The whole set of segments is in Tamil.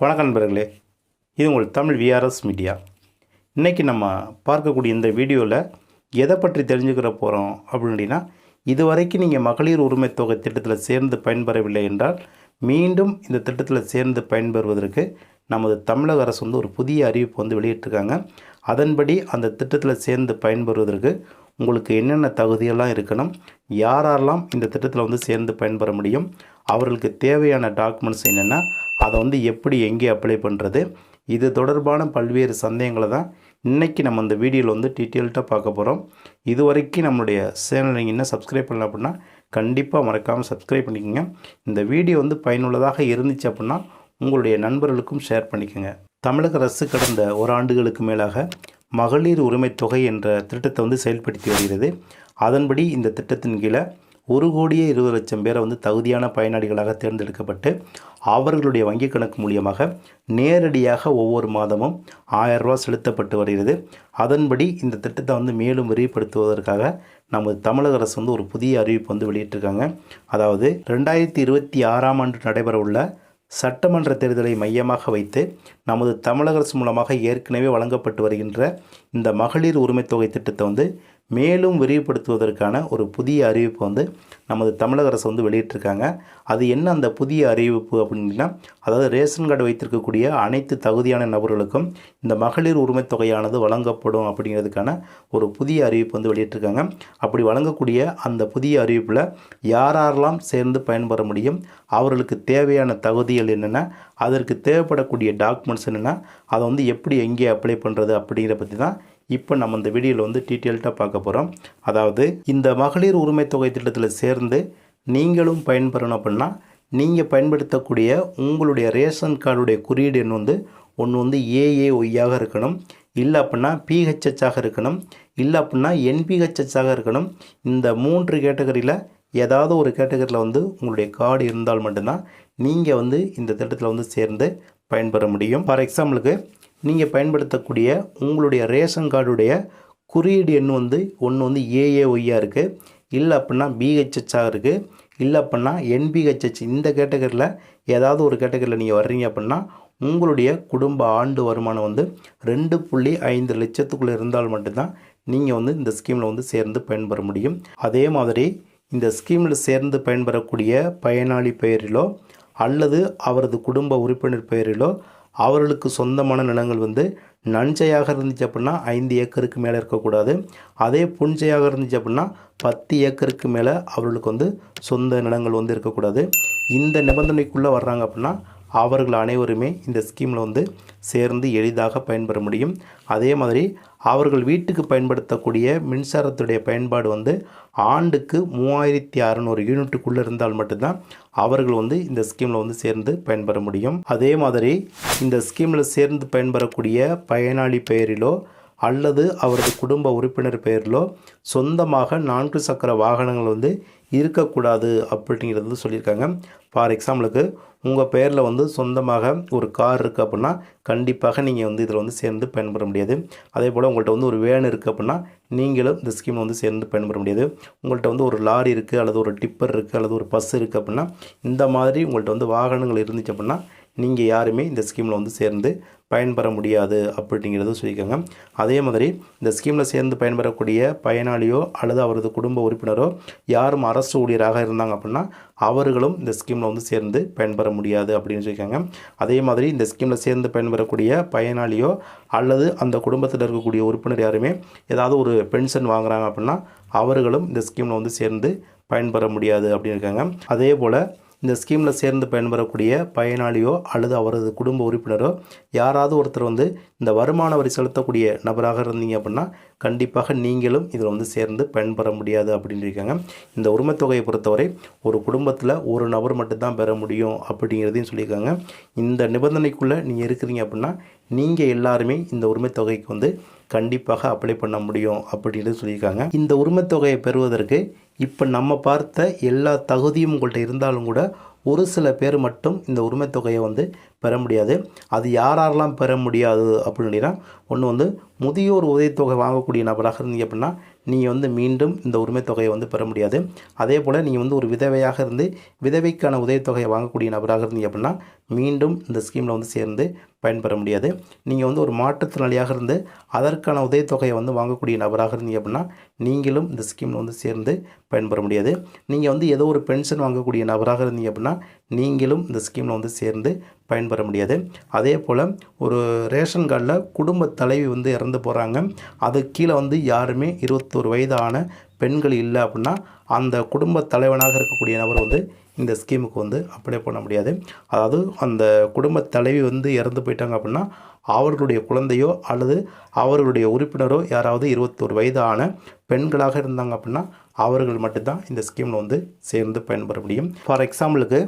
வணக்கம் நண்பர்களே. இது உங்கள் தமிழ் விஆர்எஸ் மீடியா இன்றைக்கி நம்ம பார்க்கக்கூடிய இந்த வீடியோவில் எதை பற்றி தெரிஞ்சுக்கிற போகிறோம் அப்படின்னா இதுவரைக்கும் நீங்கள் மகளிர் உரிமை தொகை திட்டத்தில் சேர்ந்து பயன்பெறவில்லை என்றால் மீண்டும் இந்த திட்டத்தில் சேர்ந்து பயன்பெறுவதற்கு நமது தமிழக அரசு வந்து ஒரு புதிய அறிவிப்பு வந்து வெளியிட்டிருக்காங்க. அதன்படி அந்த திட்டத்தில் சேர்ந்து பயன்பெறுவதற்கு உங்களுக்கு என்னென்ன தகுதியெல்லாம் இருக்கணும் யாரெல்லாம் இந்த திட்டத்தில் வந்து சேர்ந்து பயன்பெற முடியும் அவர்களுக்கு தேவையான டாக்குமெண்ட்ஸ் என்னென்ன அதை வந்து எப்படி எங்கே அப்ளை பண்ணுறது இது தொடர்பான பல்வேறு சந்தேகங்களை தான் இன்றைக்கி நம்ம இந்த வீடியோவில் வந்து டீட்டெயில்ட்டாக பார்க்க போகிறோம் இது வரைக்கும் நம்மளுடைய சேனல் நீங்கள் இன்னும் சப்ஸ்கிரைப் பண்ணல அப்படின்னா கண்டிப்பாக மறக்காமல் சப்ஸ்கிரைப் பண்ணிக்கோங்க. இந்த வீடியோ வந்து பயனுள்ளதாக இருந்துச்சு அப்படின்னா உங்களுடைய நண்பர்களுக்கும் ஷேர் பண்ணிக்கோங்க. தமிழக அரசு கடந்த ஒரு ஆண்டுகளுக்கு மேலாக மகளிர் உரிமைத் தொகை என்ற திட்டத்தை வந்து செயல்படுத்தி வருகிறது. அதன்படி இந்த திட்டத்தின் கீழே ஒரு கோடியே இருபது லட்சம் பேரை வந்து தகுதியான பயனாளிகளாக தேர்ந்தெடுக்கப்பட்டு அவர்களுடைய வங்கிக் கணக்கு மூலியமாக நேரடியாக ஒவ்வொரு மாதமும் ஆயிரம் ரூபா செலுத்தப்பட்டு வருகிறது. அதன்படி இந்த திட்டத்தை வந்து மேலும் விரிவுபடுத்துவதற்காக நமது தமிழக அரசு வந்து ஒரு புதிய அறிவிப்பு வந்து வெளியிட்டிருக்காங்க. அதாவது ரெண்டாயிரத்தி இருபத்தி ஆறாம் ஆண்டு நடைபெறவுள்ள சட்டமன்ற தேர்தலை மையமாக வைத்து நமது தமிழக அரசு மூலமாக ஏற்கனவே வழங்கப்பட்டு வருகின்ற இந்த மகளிர் உரிமைத் தொகை திட்டத்தை வந்து மேலும் விரிவுபடுத்துவதற்கான ஒரு புதிய அறிவிப்பு வந்து நமது தமிழக அரசு வந்து வெளியிட்டிருக்காங்க. அது என்ன அந்த புதிய அறிவிப்பு அப்படின்னா அதாவது ரேஷன் கார்டு வைத்திருக்கக்கூடிய அனைத்து தகுதியான நபர்களுக்கும் இந்த மகளிர் உரிமை தொகையானது வழங்கப்படும் அப்படிங்கிறதுக்கான ஒரு புதிய அறிவிப்பு வந்து வெளியிட்டிருக்காங்க. அப்படி வழங்கக்கூடிய அந்த புதிய அறிவிப்பில் யாரெல்லாம் சேர்ந்து பயன்பெற முடியும் அவர்களுக்கு தேவையான தகுதிகள் என்னென்ன அதற்கு தேவைப்படக்கூடிய டாக்குமெண்ட்ஸ் என்னென்ன அதை வந்து எப்படி எங்கே அப்ளை பண்ணுறது அப்படிங்கிற பற்றி தான் இப்போ நம்ம இந்த வீடியோவில் வந்து டீட்டெயில்டாக பார்க்க போகிறோம் அதாவது இந்த மகளிர் உரிமை தொகை திட்டத்தில் சேர்ந்து நீங்களும் பயன்பெறணும் அப்படின்னா நீங்கள் பயன்படுத்தக்கூடிய உங்களுடைய ரேஷன் கார்டுடைய குறியீடு எண் வந்து? ஒன்று வந்து ஏஏஒய்யாக இருக்கணும். இல்லை அப்படின்னா பிஹெச்ஹெச்சாக இருக்கணும். இல்லை அப்படின்னா என்பிஹெச்ஹெச்சாக இருக்கணும். இந்த மூன்று கேட்டகரியில் ஏதாவது ஒரு கேட்டகரியில் வந்து உங்களுடைய கார்டு இருந்தால் மட்டும்தான் நீங்கள் வந்து இந்த திட்டத்தில் வந்து சேர்ந்து பயன்பெற முடியும். ஃபார் எக்ஸாம்பிளுக்கு நீங்கள் பயன்படுத்தக்கூடிய உங்களுடைய ரேஷன் கார்டுடைய குறியீடு எண் வந்து ஒன்று வந்து ஏஏஒய்யாக இருக்குது இல்லை அப்படின்னா பிஹெச்ஹெச்சாக இருக்குது இல்லை அப்படின்னா என்பிஹெச்ஹெச் இந்த கேட்டகரியில் ஏதாவது ஒரு கேட்டகரியில் நீங்கள் வர்றீங்க அப்படின்னா உங்களுடைய குடும்ப ஆண்டு வருமானம் வந்து ரெண்டு புள்ளி ஐந்து லட்சத்துக்குள்ளே இருந்தால் மட்டும்தான் நீங்கள் வந்து இந்த ஸ்கீமில் வந்து சேர்ந்து பயன்பெற முடியும். அதே மாதிரி இந்த ஸ்கீமில் சேர்ந்து பயன்பெறக்கூடிய பயனாளி பெயரிலோ அல்லது அவரது குடும்ப உறுப்பினர் பெயரிலோ அவர்களுக்கு சொந்தமான நிலங்கள் வந்து நஞ்சையாக இருந்துச்சு அப்படின்னா ஐந்து ஏக்கருக்கு மேலே இருக்கக்கூடாது. அதே புஞ்சையாக இருந்துச்சு அப்படின்னா பத்து ஏக்கருக்கு மேலே அவர்களுக்கு வந்து சொந்த நிலங்கள் வந்து இருக்கக்கூடாது. இந்த நிபந்தனைக்குள்ளே வர்றாங்க அப்படின்னா அவர்கள் அனைவருமே இந்த ஸ்கீமில் வந்து சேர்ந்து எளிதாக பயன்பெற முடியும். அதே மாதிரி அவர்கள் வீட்டுக்கு பயன்படுத்தக்கூடிய மின்சாரத்துடைய பயன்பாடு வந்து ஆண்டுக்கு மூவாயிரத்தி அறநூறு யூனிட்டுக்குள்ளே இருந்தால் மட்டும்தான் அவர்கள் வந்து இந்த ஸ்கீமில் வந்து சேர்ந்து பயன்பெற முடியும். அதே மாதிரி இந்த ஸ்கீமில் சேர்ந்து பயன்பெறக்கூடிய பயனாளி பெயரிலோ அல்லது அவரது குடும்ப உறுப்பினர் பெயரிலோ சொந்தமாக நான்கு சக்கர வாகனங்கள் வந்து இருக்கக்கூடாது அப்படிங்கிறது வந்து சொல்லியிருக்காங்க. ஃபார் எக்ஸாம்பிளுக்கு உங்கள் பெயரில் வந்து சொந்தமாக ஒரு கார் இருக்குது அப்படின்னா கண்டிப்பாக நீங்கள் வந்து இதில் வந்து சேர்ந்து பயன்பெற முடியாது. அதே போல் உங்கள்கிட்ட வந்து ஒரு வேன் இருக்குது அப்படின்னா நீங்களும் இந்த ஸ்கீமில் வந்து சேர்ந்து பயன்பெற முடியாது. உங்கள்கிட்ட வந்து ஒரு லாரி இருக்குது அல்லது ஒரு டிப்பர் இருக்குது அல்லது ஒரு பஸ் இருக்குது அப்படின்னா இந்த மாதிரி உங்கள்கிட்ட வந்து வாகனங்கள் இருந்துச்சு அப்படின்னா நீங்கள் யாருமே இந்த ஸ்கீமில் வந்து சேர்ந்து பயன்பெற முடியாது அப்படிங்கிறத சொல்லியிருக்காங்க. அதே மாதிரி இந்த ஸ்கீமில் சேர்ந்து பயன்பெறக்கூடிய பயனாளியோ அல்லது அவரது குடும்ப உறுப்பினரோ யாரும் அரசு ஊழியராக இருந்தாங்க அப்படின்னா அவர்களும் இந்த ஸ்கீமில் வந்து சேர்ந்து பயன்பெற முடியாது அப்படின்னு சொல்லியிருக்காங்க. அதே மாதிரி இந்த ஸ்கீமில் சேர்ந்து பயன்பெறக்கூடிய பயனாளியோ அல்லது அந்த குடும்பத்தில் இருக்கக்கூடிய உறுப்பினர் யாருமே ஏதாவது ஒரு பென்ஷன் வாங்குறாங்க அப்படின்னா அவர்களும் இந்த ஸ்கீமில் வந்து சேர்ந்து பயன்பெற முடியாது அப்படின்னு இருக்காங்க. அதே போல் இந்த ஸ்கீமில் சேர்ந்து பயன்பெறக்கூடிய பயனாளியோ அல்லது அவரது குடும்ப உறுப்பினரோ யாராவது ஒருத்தர் வந்து இந்த வருமான வரி செலுத்தக்கூடிய நபராக இருந்தீங்க அப்படின்னா கண்டிப்பாக நீங்களும் இதில் வந்து சேர்ந்து பயன்பெற முடியாது அப்படின்னு இருக்காங்க இந்த உரிமைத்தொகையை பொறுத்தவரை ஒரு குடும்பத்தில் ஒரு நபர் மட்டும்தான் பெற முடியும் அப்படிங்கிறதையும் சொல்லியிருக்காங்க. இந்த நிபந்தனைக்குள்ளே நீங்கள் இருக்கிறீங்க அப்படின்னா நீங்கள் எல்லாருமே இந்த உரிமைத்தொகைக்கு வந்து கண்டிப்பாக அப்ளை பண்ண முடியும் அப்படின்னு சொல்லியிருக்காங்க. இந்த உரிமைத்தொகையை பெறுவதற்கு இப்போ நம்ம பார்த்த எல்லா தகுதியும் உங்கள்கிட்ட இருந்தாலும் கூட ஒரு சில பேர் மட்டும் இந்த உரிமைத் தொகையை வந்து பெற முடியாது. அது யாரெல்லாம் பெற முடியாது அப்படின்னா ஒன்று வந்து முதியோர் உதவித்தொகை வாங்கக்கூடிய நபராக இருந்தீங்க அப்படின்னா நீங்கள் வந்து மீண்டும் இந்த உரிமைத் தொகையை வந்து பெற முடியாது. அதே போல் நீங்கள் வந்து ஒரு விதவையாக இருந்து விதவைக்கான உதவித்தொகையை வாங்கக்கூடிய நபராக இருந்தீங்க அப்படின்னா மீண்டும் இந்த ஸ்கீமில் வந்து சேர்ந்து பயன்பெற முடியாது. நீங்கள் வந்து ஒரு மாற்றுத்திறனாளியாக இருந்து அதற்கான உதவித்தொகையை வந்து வாங்கக்கூடிய நபராக இருந்தீங்க அப்படின்னா நீங்களும் இந்த ஸ்கீமில் வந்து சேர்ந்து பயன்பெற முடியாது. நீங்கள் வந்து ஏதோ ஒரு பென்ஷன் வாங்கக்கூடிய நபராக இருந்தீங்க அப்படின்னா நீங்களும் இந்த ஸ்கீமில் வந்து சேர்ந்து பயன்பெற முடியாது. அதே போல் ஒரு ரேஷன் கார்டில் குடும்ப தலைவி வந்து இறந்து போகிறாங்க அது கீழே வந்து யாருமே இருபத்தோரு வயதான பெண்கள் இல்லை அப்படின்னா அந்த குடும்ப தலைவனாக இருக்கக்கூடிய நபர் வந்து இந்த ஸ்கீமுக்கு வந்து அப்ளை பண்ண முடியாது. அதாவது அந்த குடும்ப தலைவி வந்து இறந்து போயிட்டாங்க அப்படின்னா அவர்களுடைய குழந்தையோ அல்லது அவர்களுடைய உறுப்பினரோ யாராவது இருபத்தோரு வயதான பெண்களாக இருந்தாங்க அப்படின்னா அவர்கள் மட்டும்தான் இந்த ஸ்கீமில் வந்து சேர்ந்து பயன்பெற முடியும். ஃபார் எக்ஸாம்பிளுக்கு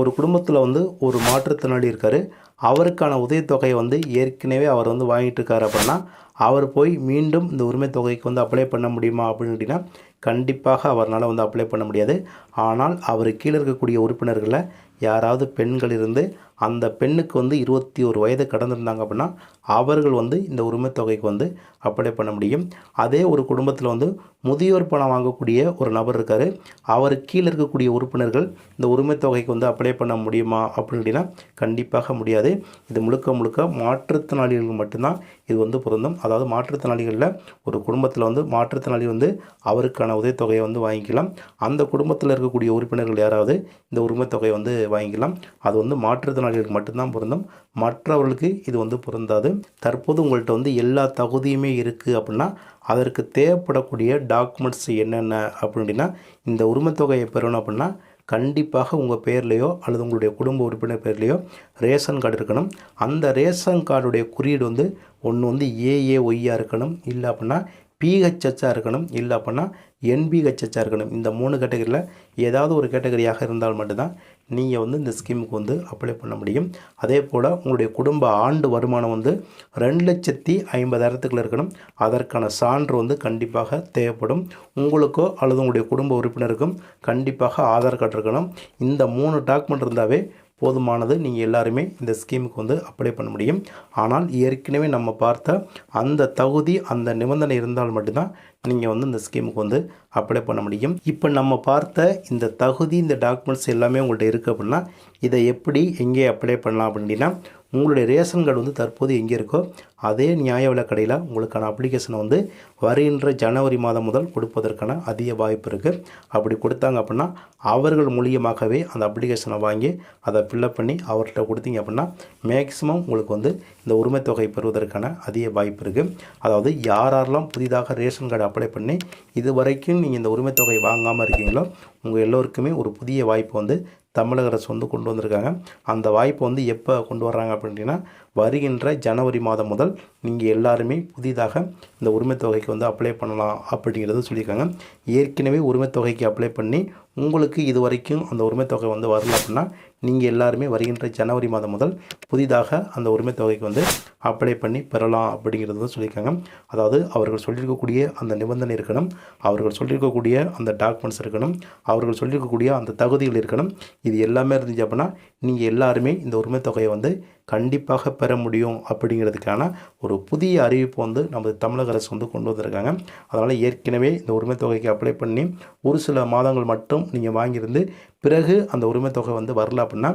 ஒரு குடும்பத்தில் வந்து ஒரு மாற்றுத்திறனாளி இருக்கார். அவருக்கான உதவித்தொகையை வந்து ஏற்கனவே அவர் வந்து வாங்கிட்டு இருக்காரு அப்படின்னா அவர் போய் மீண்டும் இந்த உரிமை தொகைக்கு வந்து அப்ளை பண்ண முடியுமா அப்படின்னு கேட்டிங்கன்னா கண்டிப்பாக அவரால் வந்து அப்ளை பண்ண முடியாது. ஆனால் அவர் கீழே இருக்கக்கூடிய உறுப்பினர்களில் யாராவது பெண்கள் இருந்து அந்த பெண்ணுக்கு வந்து இருபத்தி ஒரு வயது கடந்திருந்தாங்க அப்படின்னா அவர்கள் வந்து இந்த உரிமை தொகைக்கு வந்து அப்ளை பண்ண முடியும். அதே ஒரு குடும்பத்தில் வந்து முதியோர் பணம் வாங்கக்கூடிய ஒரு நபர் இருக்கார். அவர் கீழே இருக்கக்கூடிய உறுப்பினர்கள் இந்த உரிமை தொகைக்கு வந்து அப்ளை பண்ண முடியுமா அப்படின்னா கண்டிப்பாக முடியாது. இது முழுக்க முழுக்க மாற்றுத்திறனாளிகளுக்கு மட்டும்தான் இது வந்து பொருந்தும். அதாவது மாற்றுத்திறனாளிகளில் ஒரு குடும்பத்தில் வந்து மாற்றுத்திறனாளி வந்து அவருக்கான உதவித்தொகையை வந்து வாங்கிக்கலாம். அந்த குடும்பத்தில் இருக்கக்கூடிய உறுப்பினர்கள் யாராவது இந்த உரிமைத்தொகையை வந்து வாங்கிக்கலாம். அது வந்து மாற்றுத்திறனாளிகளுக்கு மட்டும்தான் பொருந்தும். மற்றவர்களுக்கு இது வந்து பொருந்தாது. தற்போது உங்கள்கிட்ட வந்து எல்லா தகுதியுமே இருக்குது அப்படின்னா அதற்கு தேவைப்படக்கூடிய டாக்குமெண்ட்ஸ் என்னென்ன அப்படின்னா இந்த உரிமத்தொகையை பெறணும் அப்படின்னா கண்டிப்பாக உங்கள் பேர்லேயோ அல்லது உங்களுடைய குடும்ப உறுப்பினர் பேர்லேயோ ரேஷன் கார்டு இருக்கணும். அந்த ரேஷன் கார்டுடைய குறியீடு வந்து ஒன்று வந்து ஏஏஒய்யாக இருக்கணும். இல்லை அப்படின்னா பிஹெச்ஹெச்சாக இருக்கணும் இல்லை அப்படின்னா என்பிஹெச்ஹெச்சாக இருக்கணும் இந்த மூணு கேட்டகரியில் ஏதாவது ஒரு கேட்டகரியாக இருந்தால் மட்டும்தான் நீங்கள் வந்து இந்த ஸ்கீமுக்கு வந்து அப்ளை பண்ண முடியும். அதே போல் உங்களுடைய குடும்ப ஆண்டு வருமானம் வந்து ரெண்டு லட்சத்தி ஐம்பதாயிரத்துக்குள்ள இருக்கணும். அதற்கான சான்று வந்து கண்டிப்பாக தேவைப்படும். உங்களுக்கோ அல்லது உங்களுடைய குடும்ப உறுப்பினருக்கும் கண்டிப்பாக ஆதார் கார்டு இருக்கணும். இந்த மூணு டாக்குமெண்ட் இருந்தாவே போதுமானது நீங்கள் எல்லாருமே இந்த ஸ்கீமுக்கு வந்து அப்ளை பண்ண முடியும். ஆனால் ஏற்கனவே நம்ம பார்த்த அந்த தகுதி அந்த நிபந்தனை இருந்தால் மட்டும்தான் நீங்கள் வந்து இந்த ஸ்கீமுக்கு வந்து அப்ளை பண்ண முடியும். இப்போ நம்ம பார்த்த இந்த தகுதி இந்த டாக்குமெண்ட்ஸ் எல்லாமே உங்கள்கிட்ட இருக்குது அப்படின்னா இதை எப்படி எங்கே அப்ளை பண்ணலாம் அப்படின்னா உங்களுடைய ரேஷன் கார்டு வந்து தற்போது எங்கே இருக்கோ அதே நியாய விலக்கடையில் உங்களுக்கான அப்ளிகேஷனை வந்து வருகின்ற ஜனவரி மாதம் முதல் கொடுப்பதற்கான அதிக வாய்ப்பு இருக்குது அப்படி கொடுத்தாங்க அப்படின்னா அவர்கள் மூலியமாகவே அந்த அப்ளிகேஷனை வாங்கி அதை ஃபில்லப் பண்ணி அவர்கிட்ட கொடுத்தீங்க அப்படின்னா மேக்ஸிமம் உங்களுக்கு வந்து இந்த உரிமை தொகை பெறுவதற்கான அதிக வாய்ப்பு இருக்குது அதாவது யாரெல்லாம் புதிதாக ரேஷன் கார்டு அப்ளை பண்ணி இது வரைக்கும் நீங்கள் இந்த உரிமை தொகை வாங்காமல் இருக்கீங்களோ உங்கள் எல்லோருக்குமே ஒரு புதிய வாய்ப்பு வந்து தமிழக அரசு வந்து கொண்டு வந்திருக்காங்க. அந்த வாய்ப்பை வந்து எப்போ கொண்டு வர்றாங்க அப்படின்னா வருகின்ற ஜனவரி மாதம் முதல் நீங்கள் எல்லாருமே புதிதாக இந்த உரிமைத்தொகைக்கு வந்து அப்ளை பண்ணலாம் அப்படிங்கிறத சொல்லியிருக்காங்க. ஏற்கனவே உரிமைத்தொகைக்கு அப்ளை பண்ணி உங்களுக்கு இது வரைக்கும் அந்த உரிமைத்தொகை வந்து வரல அப்படின்னா நீங்கள் எல்லாருமே வருகின்ற ஜனவரி மாதம் முதல் புதிதாக அந்த உரிமைத்தொகைக்கு வந்து அப்ளை பண்ணி பெறலாம் அப்படிங்கிறது தான் சொல்லியிருக்காங்க. அதாவது அவர்கள் சொல்லியிருக்கக்கூடிய அந்த நிபந்தனை இருக்கணும் அவர்கள் சொல்லியிருக்கக்கூடிய அந்த டாக்குமெண்ட்ஸ் இருக்கணும் அவர்கள் சொல்லியிருக்கக்கூடிய அந்த தகுதிகள் இருக்கணும். இது எல்லாமே இருந்துச்சு அப்படின்னா நீங்கள் எல்லாருமே இந்த உரிமைத்தொகையை வந்து கண்டிப்பாக பெற முடியும் அப்படிங்கிறதுக்கான ஒரு புதிய அறிவிப்பு வந்து நமது தமிழக அரசு வந்து கொண்டு வந்திருக்காங்க. அதனால் ஏற்கனவே இந்த உரிமைத்தொகைக்கு அப்ளை பண்ணி ஒரு சில மாதங்கள் மட்டும் நீங்கள் வாங்கியிருந்து பிறகு அந்த உரிமைத்தொகை வந்து வரல அப்படின்னா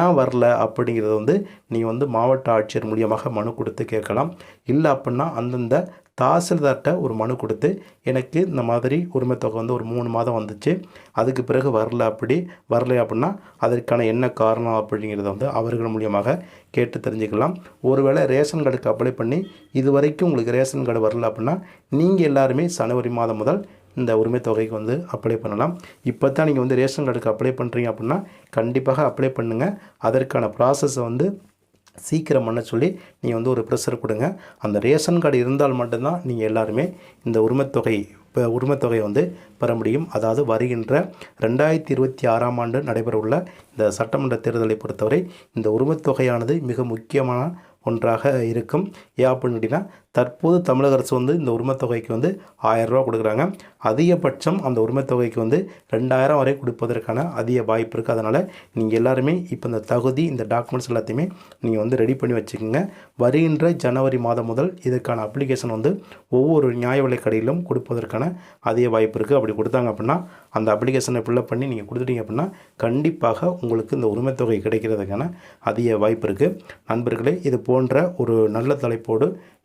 ஏன் வரல அப்படிங்கிறத வந்து நீங்கள் வந்து மாவட்ட ஆட்சியர் மூலியமாக மனு கொடுத்து கேட்கலாம். இல்லை அப்படின்னா அந்தந்த தாசில்தார்கிட்ட ஒரு மனு கொடுத்து எனக்கு இந்த மாதிரி உரிமைத்தொகை வந்து ஒரு மூணு மாதம் வந்துச்சு அதுக்கு பிறகு வரல அப்படி வரல அப்படின்னா அதற்கான என்ன காரணம் அப்படிங்கிறத வந்து அவர்கள் மூலியமாக கேட்டு தெரிஞ்சுக்கலாம். ஒருவேளை ரேஷன் கார்டுக்கு அப்ளை பண்ணி இது வரைக்கும் உங்களுக்கு ரேஷன் கார்டு வரல அப்படின்னா நீங்கள் எல்லாருமே ஜனவரி மாதம் முதல் இந்த உரிமைத் தொகைக்கு வந்து அப்ளை பண்ணலாம். இப்போ தான் நீங்கள் வந்து ரேஷன் கார்டுக்கு அப்ளை பண்ணுறீங்க அப்படின்னா கண்டிப்பாக அப்ளை பண்ணுங்கள் அதற்கான ப்ராசஸை வந்து சீக்கிரம் பண்ண சொல்லி நீங்கள் வந்து ஒரு ப்ரெஷர் கொடுங்க. அந்த ரேஷன் கார்டு இருந்தால் மட்டும்தான் நீங்கள் எல்லாருமே இந்த உரிமைத்தொகை இப்போ உரிமைத்தொகையை வந்து பெற முடியும். அதாவது வருகின்ற ரெண்டாயிரத்தி இருபத்தி ஆறாம் ஆண்டு நடைபெறவுள்ள இந்த சட்டமன்ற தேர்தலை பொறுத்தவரை இந்த உரிமைத்தொகையானது மிக முக்கியமான ஒன்றாக இருக்கும். ஏன் அப்படின்னு தற்போது தமிழக அரசு வந்து இந்த உரிமைத்தொகைக்கு வந்து ஆயிரம் ரூபா கொடுக்குறாங்க. அதிகபட்சம் அந்த உரிமைத்தொகைக்கு வந்து ரெண்டாயிரம் வரை கொடுப்பதற்கான அதிக வாய்ப்பு இருக்குது அதனால் நீங்கள் எல்லாருமே இப்போ இந்த தகுதி இந்த டாக்குமெண்ட்ஸ் எல்லாத்தையுமே நீங்கள் வந்து ரெடி பண்ணி வச்சுக்கோங்க. வருகின்ற ஜனவரி மாதம் முதல் இதற்கான அப்ளிகேஷன் வந்து ஒவ்வொரு நியாய விலைக்கடையிலும் கொடுப்பதற்கான அதிக வாய்ப்பு இருக்குது அப்படி கொடுத்தாங்க அப்படின்னா அந்த அப்ளிகேஷனை ஃபில்லப் பண்ணி நீங்கள் கொடுத்துட்டீங்க அப்படின்னா கண்டிப்பாக உங்களுக்கு இந்த உரிமைத்தொகை கிடைக்கிறதுக்கான அதிக வாய்ப்பு இருக்குது நண்பர்களே இது போன்ற ஒரு நல்ல தலைப்போடு